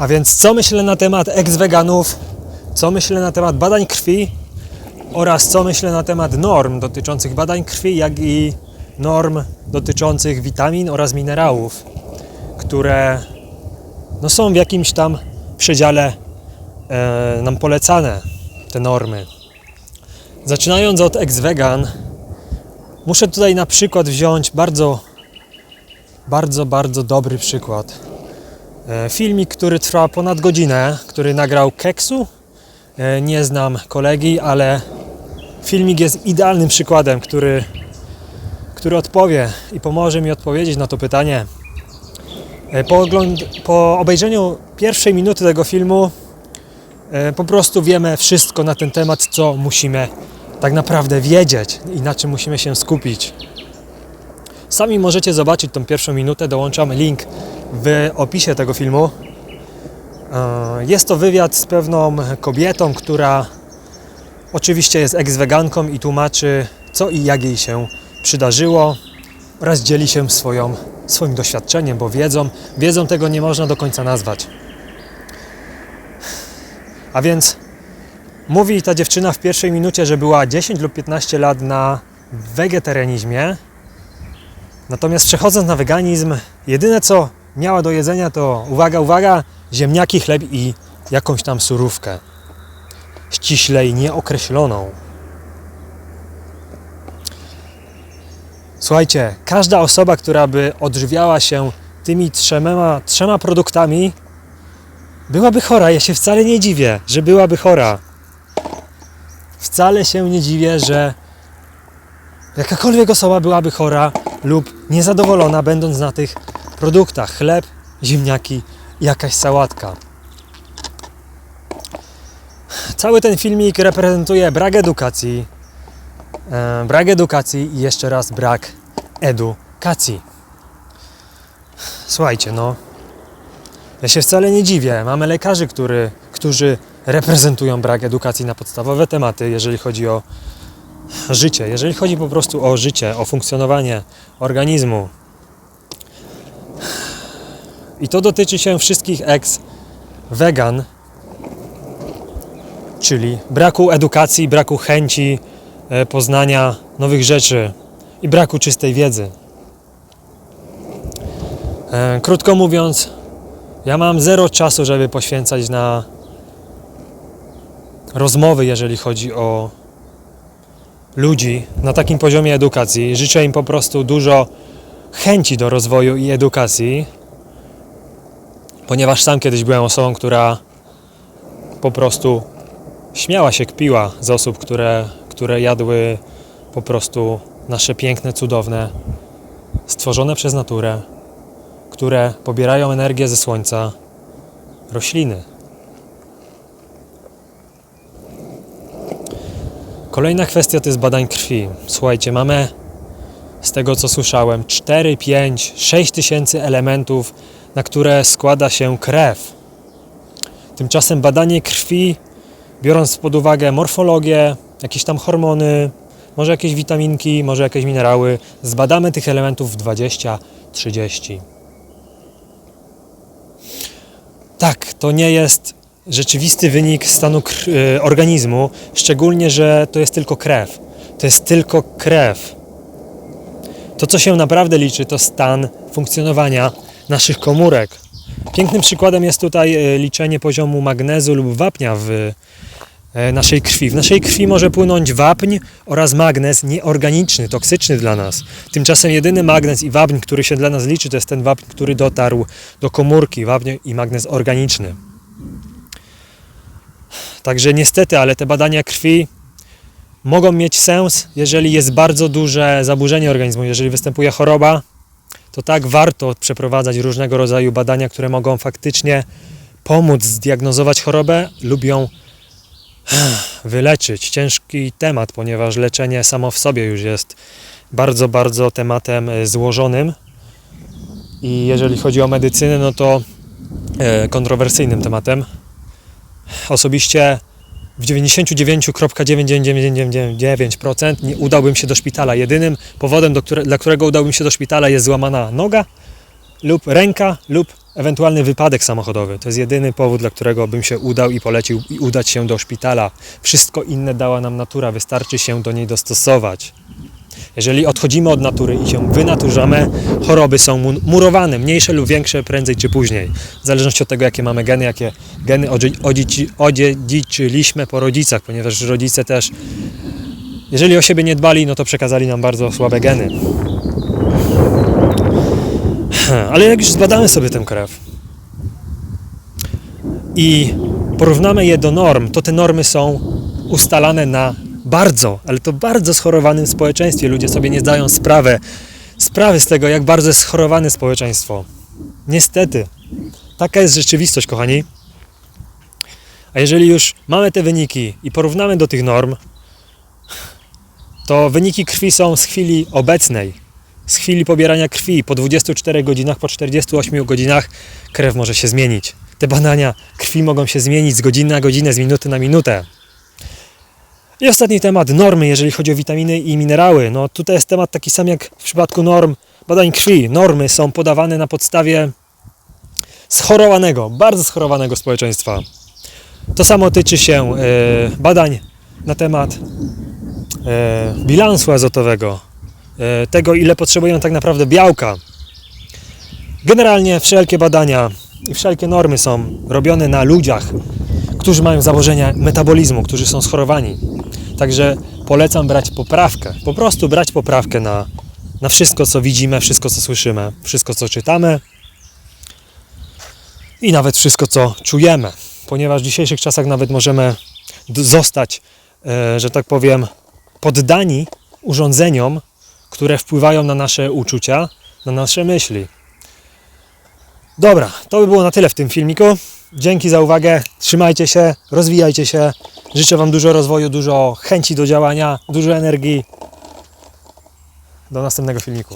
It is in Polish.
A więc co myślę na temat ex-weganów, co myślę na temat badań krwi oraz co myślę na temat norm dotyczących badań krwi, jak i norm dotyczących witamin oraz minerałów, które no, są w jakimś tam przedziale e, nam polecane, te normy. Zaczynając od ex-vegan, muszę tutaj na przykład wziąć bardzo, bardzo, bardzo dobry przykład. E, Filmik, który trwa ponad godzinę, który nagrał Keksu. E, Nie znam kolegi, ale filmik jest idealnym przykładem, który, który odpowie i pomoże mi odpowiedzieć na to pytanie. E, Po, po obejrzeniu pierwszej minuty tego filmu po prostu wiemy wszystko na ten temat, co musimy tak naprawdę wiedzieć i na czym musimy się skupić. Sami możecie zobaczyć tą pierwszą minutę, dołączam link w opisie tego filmu. E, Jest to wywiad z pewną kobietą, która oczywiście jest ex-weganką i tłumaczy, co i jak jej się przydarzyło oraz dzieli się swoją, swoim doświadczeniem, bo wiedzą, wiedzą tego nie można do końca nazwać. A więc mówi ta dziewczyna w pierwszej minucie, że była 10 lub 15 lat na wegetarianizmie, Natomiast przechodząc na weganizm, jedyne co miała do jedzenia to, uwaga, uwaga, ziemniaki, chleb i jakąś tam surówkę. Ściślej nieokreśloną. Słuchajcie, każda osoba, która by odżywiała się tymi trzema, trzema produktami, byłaby chora. Ja się wcale nie dziwię, że byłaby chora. Wcale się nie dziwię, że jakakolwiek osoba byłaby chora lub niezadowolona, będąc na tych produktach chleb, ziemniaki jakaś sałatka. Cały ten filmik reprezentuje brak edukacji, e, brak edukacji i jeszcze raz brak edukacji. Słuchajcie, no, ja się wcale nie dziwię. Mamy lekarzy, który, którzy reprezentują brak edukacji na podstawowe tematy, jeżeli chodzi o życie, jeżeli chodzi po prostu o życie, o funkcjonowanie organizmu. I to dotyczy się wszystkich ex-vegan, czyli braku edukacji, braku chęci e, poznania nowych rzeczy i braku czystej wiedzy. E, Krótko mówiąc, ja mam zero czasu, żeby poświęcać na rozmowy, jeżeli chodzi o ludzi na takim poziomie edukacji. Życzę im po prostu dużo chęci do rozwoju i edukacji, ponieważ sam kiedyś byłem osobą, która po prostu śmiała się, kpiła z osób, które, które jadły po prostu nasze piękne, cudowne, stworzone przez naturę, które pobierają energię ze słońca, rośliny. Kolejna kwestia to jest badań krwi. Słuchajcie, mamy z tego co słyszałem 4, 5, 6 tysięcy elementów, na które składa się krew. Tymczasem badanie krwi, biorąc pod uwagę morfologię, jakieś tam hormony, może jakieś witaminki, może jakieś minerały, zbadamy tych elementów w 20, 30. Tak, to nie jest rzeczywisty wynik stanu y, organizmu, szczególnie, że to jest tylko krew. To jest tylko krew. To, co się naprawdę liczy, to stan funkcjonowania naszych komórek. Pięknym przykładem jest tutaj y, liczenie poziomu magnezu lub wapnia w y, naszej krwi. W naszej krwi może płynąć wapń oraz magnez nieorganiczny, toksyczny dla nas. Tymczasem jedyny magnez i wapń, który się dla nas liczy, to jest ten wapń, który dotarł do komórki, wapń i magnez organiczny. Także niestety, ale te badania krwi mogą mieć sens, jeżeli jest bardzo duże zaburzenie organizmu, jeżeli występuje choroba, to tak warto przeprowadzać różnego rodzaju badania, które mogą faktycznie pomóc zdiagnozować chorobę lub ją wyleczyć. Ciężki temat, ponieważ leczenie samo w sobie już jest bardzo, bardzo tematem e, złożonym. I jeżeli chodzi o medycynę, no to e, kontrowersyjnym tematem. Osobiście w 99,99999% nie udałbym się do szpitala. Jedynym powodem, które, dla którego udałbym się do szpitala jest złamana noga lub ręka lub ewentualny wypadek samochodowy. To jest jedyny powód, dla którego bym się udał i polecił i udać się do szpitala. Wszystko inne dała nam natura, wystarczy się do niej dostosować. Jeżeli odchodzimy od natury i się wynaturzamy, choroby są mu- murowane, mniejsze lub większe, prędzej czy później. W zależności od tego, jakie mamy geny, jakie geny odziedziczyliśmy po rodzicach, ponieważ rodzice też, jeżeli o siebie nie dbali, no to przekazali nam bardzo słabe geny. Ale jak już zbadamy sobie tę krew i porównamy je do norm, to te normy są ustalane na bardzo, ale to bardzo schorowanym społeczeństwie. Ludzie sobie nie zdają sprawy, sprawy z tego, jak bardzo jest schorowane społeczeństwo. Niestety, taka jest rzeczywistość, kochani. A jeżeli już mamy te wyniki i porównamy do tych norm, to wyniki krwi są z chwili obecnej, z chwili pobierania krwi. Po 24 godzinach, po 48 godzinach krew może się zmienić. Te badania krwi mogą się zmienić z godziny na godzinę, z minuty na minutę. I ostatni temat, normy, jeżeli chodzi o witaminy i minerały. No tutaj jest temat taki sam jak w przypadku norm badań krwi. Normy są podawane na podstawie schorowanego, bardzo schorowanego społeczeństwa. To samo tyczy się e, badań na temat e, bilansu azotowego, e, tego ile potrzebują tak naprawdę białka. Generalnie wszelkie badania i wszelkie normy są robione na ludziach, którzy mają zaburzenia metabolizmu, którzy są schorowani. Także polecam brać poprawkę, po prostu brać poprawkę na, na wszystko, co widzimy, wszystko, co słyszymy, wszystko, co czytamy i nawet wszystko, co czujemy, ponieważ w dzisiejszych czasach nawet możemy zostać, e, że tak powiem, poddani urządzeniom, które wpływają na nasze uczucia, na nasze myśli. Dobra, to by było na tyle w tym filmiku. Dzięki za uwagę. Trzymajcie się, rozwijajcie się. Życzę Wam dużo rozwoju, dużo chęci do działania, dużo energii. Do następnego filmiku.